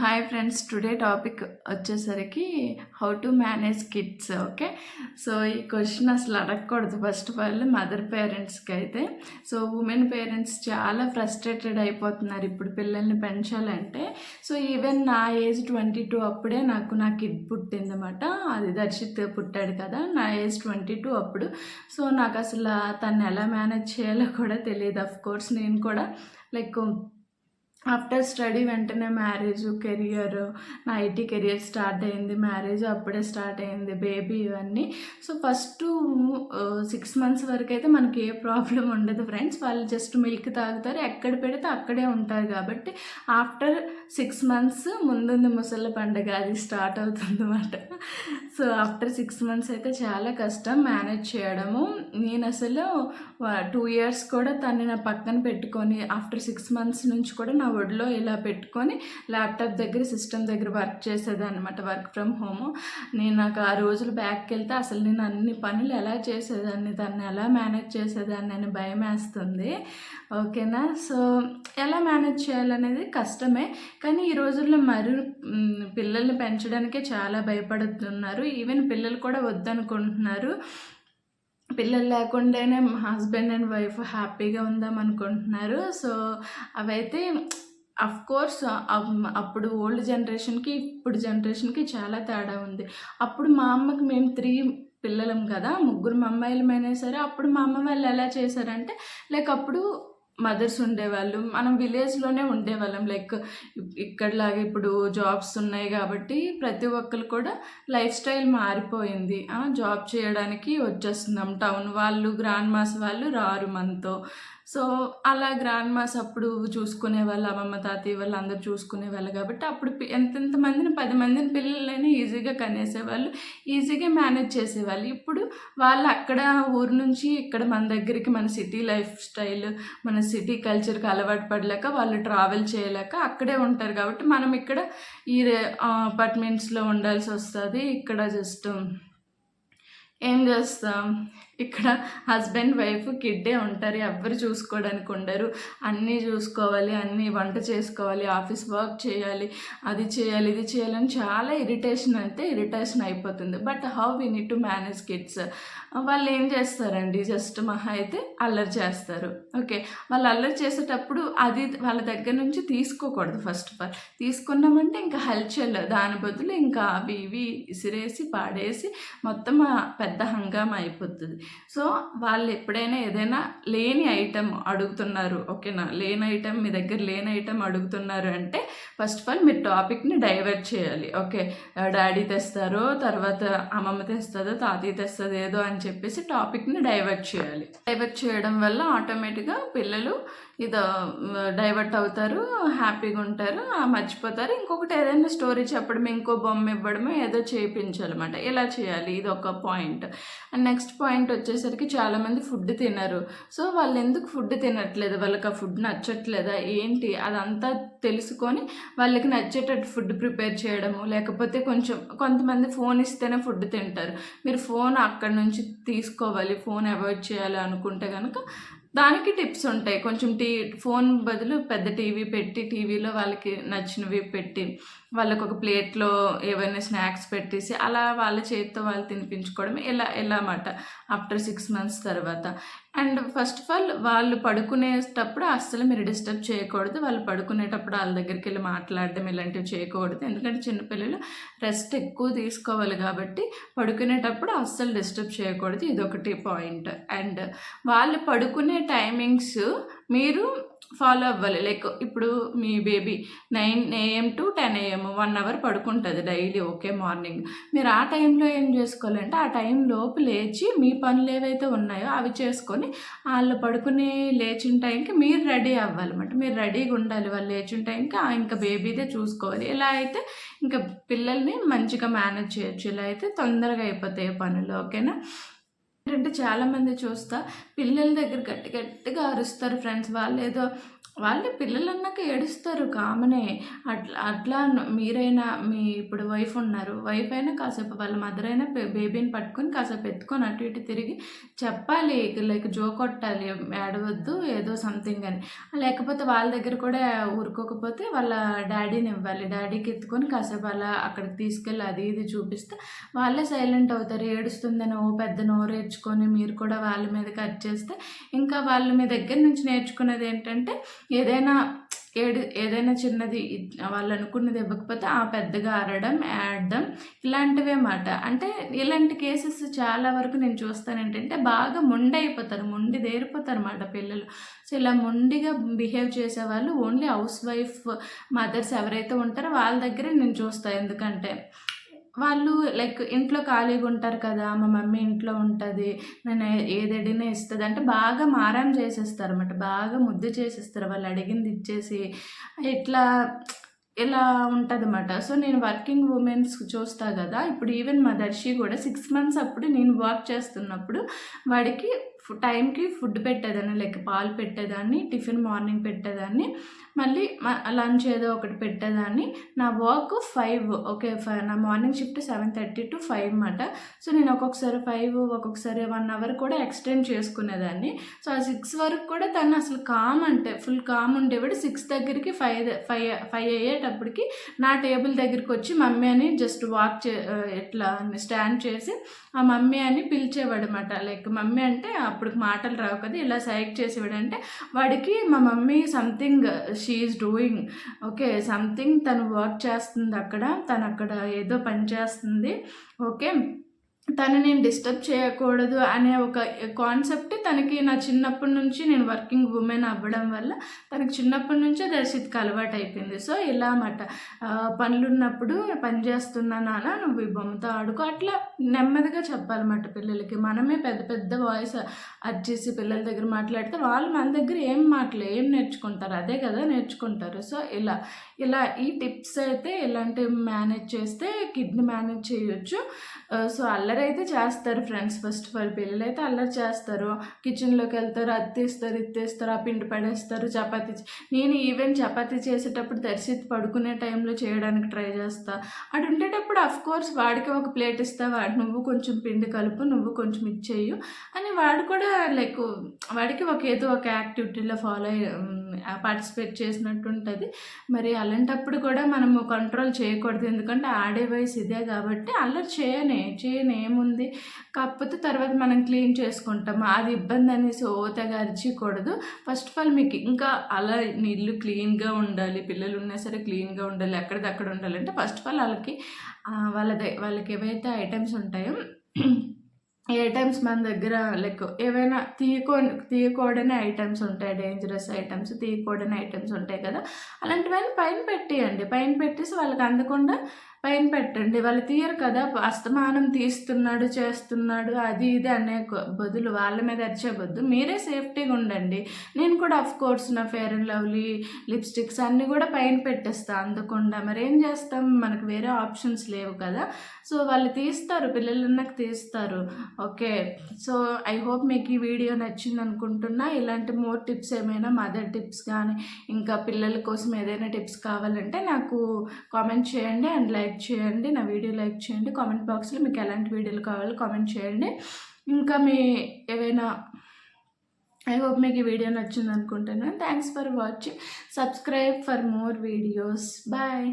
Hi friends today topic వచ్చేసరికి how to manage kids okay? So ఈ question అసలు అడగకూడదు. ఫస్ట్ ఆఫ్ ఆల్ మదర్ పేరెంట్స్కి అయితే. సో ఉమెన్ పేరెంట్స్ చాలా ఫ్రస్ట్రేటెడ్ అయిపోతున్నారు ఇప్పుడు పిల్లల్ని పెంచాలంటే. సో ఈవెన్ నా ఏజ్ ట్వంటీ టూ అప్పుడే నాకు నా కిడ్ పుట్టిందన్నమాట. అది దర్శిత్ పుట్టాడు కదా నా ఏజ్ ట్వంటీ టూ అప్పుడు. సో నాకు అసలు తను ఎలా మేనేజ్ చేయాలో కూడా తెలియదు. అఫ్ కోర్స్ నేను కూడా లైక్ ఆఫ్టర్ స్టడీ వెంటనే మ్యారేజ్ కెరియర్ నా ఐటీ కెరియర్ స్టార్ట్ అయింది. మ్యారేజ్ అప్పుడే స్టార్ట్ అయింది. బేబీ ఇవన్నీ. సో ఫస్ట్ సిక్స్ మంత్స్ వరకు అయితే మనకి ఏ ప్రాబ్లం ఉండదు ఫ్రెండ్స్ వాళ్ళు జస్ట్ మిల్క్ తాగుతారు. ఎక్కడ పెడితే అక్కడే ఉంటారు కాబట్టి ఆఫ్టర్ సిక్స్ మంత్స్ ముందుంది ముసళ్ళ పండుగ అది స్టార్ట్ అవుతుంది అనమాట సో ఆఫ్టర్ సిక్స్ మంత్స్ అయితే చాలా కష్టం మేనేజ్ చేయడము. నేను అసలు టూ ఇయర్స్ కూడా తను నా పక్కన పెట్టుకొని ఆఫ్టర్ సిక్స్ మంత్స్ నుంచి కూడా నా ఒడిలో ఇలా పెట్టుకొని ల్యాప్టాప్ దగ్గర సిస్టమ్ దగ్గర వర్క్ చేసేది వర్క్ ఫ్రమ్ హోమ్. నేను నాకు ఆ రోజులు బ్యాక్కి వెళ్తే అసలు నేను అన్ని పనులు ఎలా చేసేదాన్ని దాన్ని ఎలా మేనేజ్ చేసేదాన్ని అని భయం వేస్తుంది ఓకేనా? సో ఎలా మేనేజ్ చేయాలనేది కష్టమే. కానీ ఈ రోజుల్లో మరి పిల్లల్ని పెంచడానికే చాలా భయపడుతున్నారు. ఈవెన్ పిల్లలు కూడా వద్దనుకుంటున్నారు. పిల్లలు లేకుండానే హస్బెండ్ అండ్ వైఫ్ హ్యాపీగా ఉందాం అనుకుంటున్నారు సో అవైతే అఫ్ కోర్స్ అప్పుడు ఓల్డ్ జనరేషన్కి ఇప్పుడు జనరేషన్కి చాలా తేడా ఉంది. అప్పుడు మా అమ్మకి మేము త్రీ పిల్లలం కదా ముగ్గురు మా అమ్మాయిలమైనా సరే అప్పుడు మా అమ్మ వాళ్ళు ఎలా చేశారంటే లైక్ అప్పుడు మదర్స్ ఉండేవాళ్ళు. మనం విలేజ్లోనే ఉండేవాళ్ళం. లైక్ ఇక్కడలాగా ఇప్పుడు జాబ్స్ ఉన్నాయి కాబట్టి ప్రతి ఒక్కరు కూడా లైఫ్ స్టైల్ మారిపోయింది. ఆ, జాబ్ చేయడానికి వచ్చేస్తున్నాం. టౌన్ వాళ్ళు గ్రాండ్ మాస్ వాళ్ళు రారు మనతో. సో అలా గ్రాండ్ మాస్ అప్పుడు చూసుకునే వాళ్ళు అమ్మమ్మ తాతయ్య వాళ్ళు అందరు చూసుకునే వాళ్ళు కాబట్టి అప్పుడు పి- ఎంతెంత మందిని పది మందిని పిల్లలైనా ఈజీగా కనేసేవాళ్ళు ఈజీగా మేనేజ్ చేసేవాళ్ళు. ఇప్పుడు వాళ్ళు అక్కడ ఊరు నుంచి ఇక్కడ మన దగ్గరికి మన సిటీ లైఫ్ స్టైల్ మన సిటీ కల్చర్కి అలవాటు పడలేక వాళ్ళు ట్రావెల్ చేయలేక అక్కడే ఉంటారు కాబట్టి మనం ఇక్కడ ఈ అపార్ట్మెంట్స్లో ఉండాల్సి వస్తుంది. ఇక్కడ జస్ట్ ఏం చేస్తాం? ఇక్కడ హస్బెండ్ వైఫ్ కిడ్డే ఉంటారు. ఎవ్వరు చూసుకోవడానికి ఉండరు. అన్నీ చూసుకోవాలి అన్నీ వంట చేసుకోవాలి ఆఫీస్ వర్క్ చేయాలి అది చేయాలి ఇది చేయాలని చాలా ఇరిటేషన్ అంటే ఇరిటేషన్ అయిపోతుంది. But how we need to manage kids? వాళ్ళు ఏం చేస్తారండి? జస్ట్ మహా అయితే అల్లరి చేస్తారు. ఓకే. వాళ్ళు అల్లరి చేసేటప్పుడు అది వాళ్ళ దగ్గర నుంచి తీసుకోకూడదు ఫస్ట్ ఆఫ్ ఆల్. తీసుకున్నామంటే ఇంకా హల్చల్ దాని బదులు ఇంకా అవి ఇవి ఇసిరేసి పాడేసి మొత్తం పెద్ద హంగామా అయిపోతుంది. సో వాళ్ళు ఎప్పుడైనా ఏదైనా లేని ఐటెం అడుగుతున్నారు ఓకేనా? లేని ఐటెం మీ దగ్గర లేని ఐటెం అడుగుతున్నారు అంటే ఫస్ట్ ఆఫ్ ఆల్ మీరు టాపిక్ని డైవర్ట్ చేయాలి ఓకే? డాడీ తెస్తారో తర్వాత అమ్మమ్మ తెస్తుందో తాతయ్య తెస్తుంది ఏదో అని చెప్పేసి టాపిక్ని డైవర్ట్ చేయాలి. డైవర్ట్ చేయడం వల్ల ఆటోమేటిక్గా పిల్లలు ఇది డైవర్ట్ అవుతారు హ్యాపీగా ఉంటారు మర్చిపోతారు. ఇంకొకటి ఏదైనా స్టోరీ చెప్పడం ఇంకో బొమ్మ ఇవ్వడమే ఏదో చేయించాలన్నమాట ఇలా చేయాలి? ఇది ఒక పాయింట్ అండ్ నెక్స్ట్ పాయింట్ వచ్చేసరికి చాలామంది ఫుడ్ తినరు. సో వాళ్ళు ఎందుకు ఫుడ్ తినట్లేదు? వాళ్ళకి ఆ ఫుడ్ నచ్చట్లేదా? ఏంటి? అదంతా తెలుసుకొని వాళ్ళకి నచ్చేటట్టు ఫుడ్ ప్రిపేర్ చేయడము లేకపోతే కొంచెం కొంతమంది ఫోన్ ఇస్తేనే ఫుడ్ తింటారు. మీరు ఫోన్ అక్కడ నుంచి తీసుకోవాలి. ఫోన్ అవాయిడ్ చేయాలి అనుకుంటే కనుక దానికి టిప్స్ ఉంటాయి. కొంచెం టీ ఫోన్ బదులు పెద్ద టీవీ పెట్టి టీవీలో వాళ్ళకి నచ్చినవి పెట్టి వాళ్ళకి ఒక ప్లేట్లో ఏవైనా స్నాక్స్ పెట్టేసి అలా వాళ్ళ చేతితో వాళ్ళు తినిపించుకోవడం ఎలా ఎలా అన్నమాట ఆఫ్టర్ సిక్స్ మంత్స్ తర్వాత. అండ్ ఫస్ట్ ఆఫ్ ఆల్ వాళ్ళు పడుకునేటప్పుడు అస్సలు మీరు డిస్టర్బ్ చేయకూడదు. వాళ్ళు పడుకునేటప్పుడు వాళ్ళ దగ్గరికి వెళ్ళి మాట్లాడడం ఇలాంటివి చేయకూడదు. ఎందుకంటే చిన్నపిల్లలు రెస్ట్ ఎక్కువ తీసుకోవాలి కాబట్టి పడుకునేటప్పుడు అస్సలు డిస్టర్బ్ చేయకూడదు. ఇదొకటి పాయింట్ అండ్ వాళ్ళు పడుకునే టైమింగ్స్ మీరు ఫాలో అవ్వాలి. లైక్ ఇప్పుడు మీ baby nine AM to ten AM one hour పడుకుంటుంది డైలీ ఓకే మార్నింగ్. మీరు ఆ టైంలో ఏం చేసుకోవాలంటే ఆ టైం లోపు లేచి మీ పనులు ఏవైతే ఉన్నాయో అవి చేసుకొని వాళ్ళు పడుకుని లేచిన టైంకి మీరు రెడీ అవ్వాలన్నమాట. మీరు రెడీగా ఉండాలి వాళ్ళు లేచిన టైంకి ఆ ఇంకా బేబీదే చూసుకోవాలి. ఇలా అయితే ఇంకా పిల్లల్ని మంచిగా మేనేజ్ చేయొచ్చు. ఇలా అయితే తొందరగా అయిపోతాయి పనులు ఓకేనా? అంటే చాలామంది చూస్తా. పిల్లల దగ్గర గట్టి గట్టిగా అరుస్తారు ఫ్రెండ్స్. వాళ్ళు ఏదో వాళ్ళు పిల్లలు అన్నాక ఏడుస్తారు కామనే. అట్లా అట్లా మీరైనా మీ ఇప్పుడు వైఫ్ ఉన్నారు. వైఫ్ అయినా కాసేపు వాళ్ళ మదర్ అయినా బేబీని పట్టుకొని కాసేపు ఎత్తుకొని అటు ఇటు తిరిగి చెప్పాలి. లైక్ జో కొట్టాలి. ఏడవద్దు ఏదో సంథింగ్ అని. లేకపోతే వాళ్ళ దగ్గర కూడా ఊరుకోకపోతే వాళ్ళ డాడీని ఇవ్వాలి. డాడీకి ఎత్తుకొని కాసేపు అలా అక్కడికి తీసుకెళ్ళి అది ఇది చూపిస్తే వాళ్ళే సైలెంట్ అవుతారు. ఏడుస్తుందని ఓ పెద్ద నోరు నేర్చుకొని మీరు కూడా వాళ్ళ మీద కట్ చేస్తే ఇంకా వాళ్ళు మీ దగ్గర నుంచి నేర్చుకునేది ఏంటంటే ఏదైనా ఏడు ఏదైనా చిన్నది వాళ్ళు అనుకున్నది ఇవ్వకపోతే ఆ పెద్దగా అరడం ఏడడం ఇలాంటివే మాట అంటే ఇలాంటి కేసెస్ చాలా వరకు నేను చూస్తాను ఏంటంటే బాగా మొండి అయిపోతారు మొండి దేరిపోతారు అన్నమాట పిల్లలు. సో ఇలా మొండిగా బిహేవ్ చేసేవాళ్ళు ఓన్లీ హౌస్ వైఫ్ మదర్స్ ఎవరైతే ఉంటారో వాళ్ళ దగ్గరే నేను చూస్తాను ఎందుకంటే వాళ్ళు లైక్ ఇంట్లో ఖాళీగా ఉంటారు కదా మా మమ్మీ ఇంట్లో ఉంటుంది నేను ఏది అడిగినా ఇస్తుంది అంటే బాగా మారం చేసేస్తారు అనమాట బాగా ముద్దు చేసేస్తారు. వాళ్ళు అడిగింది ఇచ్చేసి ఇట్లా ఇలా ఉంటుంది అనమాట సో నేను వర్కింగ్ ఉమెన్స్ చూస్తా కదా ఇప్పుడు ఈవెన్ మా దర్శి కూడా సిక్స్ మంత్స్ అప్పుడు నేను వర్క్ చేస్తున్నప్పుడు వాడికి టైంకి ఫుడ్ పెట్టేదాన్ని లైక్ పాలు పెట్టేదాన్ని టిఫిన్ మార్నింగ్ పెట్టేదాన్ని మళ్ళీ లంచ్ ఏదో ఒకటి పెట్టేదాన్ని. నా వర్క్ ఫైవ్ ఓకే ఫైవ్ నా morning shift seven thirty to five అన్నమాట. సో నేను ఒక్కొక్కసారి ఫైవ్ ఒక్కొక్కసారి వన్ అవర్ కూడా ఎక్స్టెండ్ చేసుకునేదాన్ని. సో ఆ సిక్స్ వరకు కూడా తను అసలు కామ్ అంటే ఫుల్ కామ్ ఉండేవాడు. సిక్స్ దగ్గరికి ఫైవ్ ఫైవ్ ఫైవ్ అయ్యేటప్పటికి నా టేబుల్ దగ్గరికి వచ్చి మమ్మీ అని జస్ట్ వాక్ చే ఎట్లా ఇట్లా స్టాండ్ చేసి ఆ మమ్మీ అని పిలిచేవాడు అనమాట లైక్ మమ్మీ అంటే అప్పుడు మాటలు రావు కదా ఇలా సెలెక్ట్ చేసి అంటే వాడికి మా mummy something she is doing okay something తను వర్క్ చేస్తుంది అక్కడ తను అక్కడ ఏదో పని చేస్తుంది ఓకే తను నేను డిస్టర్బ్ చేయకూడదు అనే ఒక కాన్సెప్ట్ తనకి నా చిన్నప్పటి నుంచి నేను వర్కింగ్ ఉమెన్ అవ్వడం వల్ల తనకి చిన్నప్పటి నుంచే దర్శిత్కి అలవాటు అయిపోయింది. సో ఇలా అన్నమాట. పనులున్నప్పుడు పని చేస్తున్నా నాన్న నువ్వు ఈ బొమ్మతో ఆడుకో. అట్లా నెమ్మదిగా చెప్పాలన్నమాట పిల్లలకి. మనమే పెద్ద పెద్ద వాయిస్ అర్చేసి పిల్లల దగ్గర మాట్లాడితే వాళ్ళు మన దగ్గర ఏం మాటలు ఏం నేర్చుకుంటారు? అదే కదా నేర్చుకుంటారు. సో ఇలా ఇలా ఈ టిప్స్ అయితే ఇలాంటివి మేనేజ్ చేస్తే కిడ్నీ మేనేజ్ చేయొచ్చు. సో అలా అల్లరి అయితే చేస్తారు ఫ్రెండ్స్. ఫస్ట్ ఆఫ్ ఆల్ పిల్లలు అయితే అల్లరి చేస్తారు. కిచెన్లోకి వెళ్తారు అది తీస్తారు ఇది తీస్తారు ఆ పిండి పడేస్తారు చపాతీ నేను ఈవెన్ చపాతీ చేసేటప్పుడు దర్శిత్ పడుకునే టైంలో చేయడానికి ట్రై చేస్తా. అటు ఉండేటప్పుడు అఫ్ కోర్స్ వాడికి ఒక ప్లేట్ ఇస్తా వాడు నువ్వు కొంచెం పిండి కలుపు నువ్వు కొంచెం ఇచ్చేయు అని వాడు కూడా లైక్ వాడికి ఒక ఏదో ఒక యాక్టివిటీలో ఫాలో పార్టిసిపేట్ చేసినట్టు ఉంటుంది మరి అలాంటప్పుడు కూడా మనము కంట్రోల్ చేయకూడదు. ఎందుకంటే ఆడే వయసు ఇదే కాబట్టి అల్లరి చేయనే చేయని ఏముంది? కాకపోతే తర్వాత మనం క్లీన్ చేసుకుంటాము. అది ఇబ్బంది అనేసి ఓతగా అరిచికూడదు. ఫస్ట్ ఆఫ్ ఆల్ మీకు ఇంకా అలా నీళ్ళు క్లీన్గా ఉండాలి. పిల్లలు ఉన్నా సరే క్లీన్గా ఉండాలి. ఎక్కడిదక్కడ ఉండాలి అంటే ఫస్ట్ ఆఫ్ ఆల్ వాళ్ళకి వాళ్ళ వాళ్ళది వాళ్ళకి ఏవైతే ఐటమ్స్ ఉంటాయో ఏ ఐటమ్స్ మన దగ్గర లైక్ ఏవైనా తీయకో తీయకూడని ఐటమ్స్ ఉంటాయి డేంజరస్ ఐటమ్స్ తీయకూడని ఐటమ్స్ ఉంటాయి కదా. అలాంటివన్నీ పైన పెట్టేయండి. పైన పెట్టేసి వాళ్ళకి అందకుండా పైన పెట్టండి. వాళ్ళు తీయరు కదా. అస్తమానం తీస్తున్నాడు చేస్తున్నాడు అది ఇది అనే బదులు వాళ్ళ మీద అరిచే బదులు మీరే సేఫ్టీగా ఉండండి. నేను కూడా అఫ్ కోర్స్ నా ఫేర్ అండ్ లవ్లీ లిప్స్టిక్స్ అన్నీ కూడా పైన పెట్టేస్తా. అందకుండా మరి ఏం చేస్తాం? మనకు వేరే ఆప్షన్స్ లేవు కదా. సో వాళ్ళు తీస్తారు. పిల్లలు నాకు తీస్తారు. ఓకే. సో ఐ హోప్ మీకు ఈ వీడియో నచ్చింది అనుకుంటున్నా ఇలాంటి మోర్ టిప్స్ ఏమైనా మదర్ టిప్స్ కానీ ఇంకా పిల్లల కోసం ఏదైనా టిప్స్ కావాలంటే నాకు కామెంట్ చేయండి అండ్ లైక్ చేయండి. నా వీడియో లైక్ చేయండి. కామెంట్ బాక్స్లో మీకు ఎలాంటి వీడియోలు కావాలో కామెంట్ చేయండి. ఇంకా మీ ఏవైనా ఐ హోప్ మీకు ఈ వీడియో నచ్చింది అనుకుంటున్నాను thanks for watching. Subscribe for more videos. Bye.